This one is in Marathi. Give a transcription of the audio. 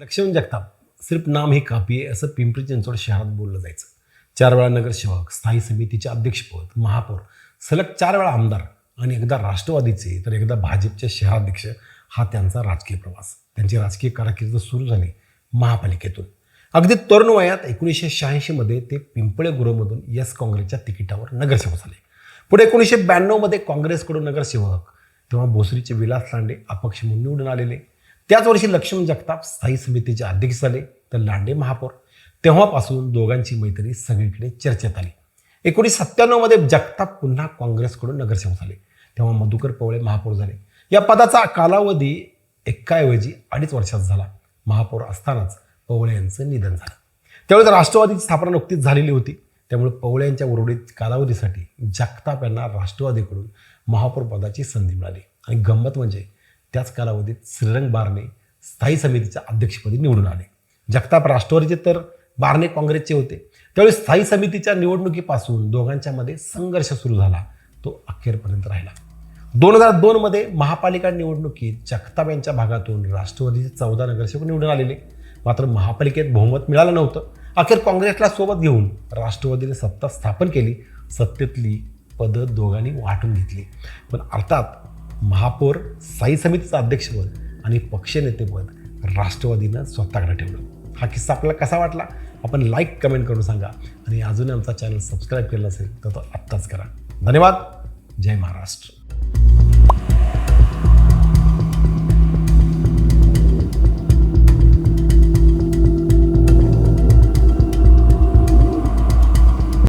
लक्ष्मण जगताप सिर्फ नाम हे कापी आहे असं पिंपरी चिंचवड शहरात बोललं जायचं. चार वेळा नगरसेवक स्थायी समितीचे अध्यक्षपद महापौर सलग चार वेळा आमदार आणि एकदा राष्ट्रवादीचे तर एकदा भाजपचे शहराध्यक्ष हा त्यांचा राजकीय प्रवास. त्यांची राजकीय कारकीर्द सुरू झाली महापालिकेतून. अगदी तरुण वयात एकोणीसशे शहाऐंशीमध्ये ते पिंपळे गृहमधून यस काँग्रेसच्या तिकिटावर नगरसेवक झाले. पुढे एकोणीसशे ब्याण्णवमध्ये काँग्रेसकडून नगरसेवक तेव्हा भोसरीचे विलास लांडे अपक्ष म्हणून निवडून आलेले. त्याच वर्षी लक्ष्मण जगताप स्थायी समितीचे अध्यक्ष झाले. तर लांडे महापौर. तेव्हापासून दोघांची मैत्री सगळीकडे चर्चेत आली. एकोणीस सत्त्याण्णवमध्ये जगताप पुन्हा काँग्रेसकडून नगरसेवक झाले. तेव्हा मधुकर पवळे महापौर झाले. या पदाचा कालावधी एकाऐवजी अडीच वर्षात झाला. महापौर असतानाच पवळे यांचं निधन झालं. त्यावेळेस राष्ट्रवादीची स्थापना नुकतीच झालेली होती. त्यामुळे पवळे यांच्या उर्वरित कालावधीसाठी जगताप यांना राष्ट्रवादीकडून महापौर पदाची संधी मिळाली. आणि गंमत म्हणजे त्याच कालावधीत श्रीरंग बारणे स्थायी समितीच्या अध्यक्षपदी निवडून आले. जगताप राष्ट्रवादीचे तर बारणे काँग्रेसचे होते. त्यावेळी स्थायी समितीच्या निवडणुकीपासून दोघांच्यामध्ये संघर्ष सुरू झाला. तो अखेरपर्यंत राहिला. दोन हजार दोनमध्ये महापालिका निवडणुकीत जगताप यांच्या भागातून राष्ट्रवादीचे चौदा नगरसेवक निवडून आलेले. मात्र महापालिकेत बहुमत मिळालं नव्हतं. अखेर काँग्रेसला सोबत घेऊन राष्ट्रवादीने सत्ता स्थापन केली. सत्तेतली पदं दोघांनी वाटून घेतली. पण अर्थात महापौर स्थायी समितीचं अध्यक्षपद आणि पक्षनेतेपद राष्ट्रवादीनं स्वतःकडे ठेवलं. हा किस्सा आपल्याला कसा वाटला? आपण लाईक कमेंट करून सांगा. आणि अजूनही आमचा चॅनल सबस्क्राईब केला असेल तर तो आत्ताच करा. धन्यवाद. जय महाराष्ट्र.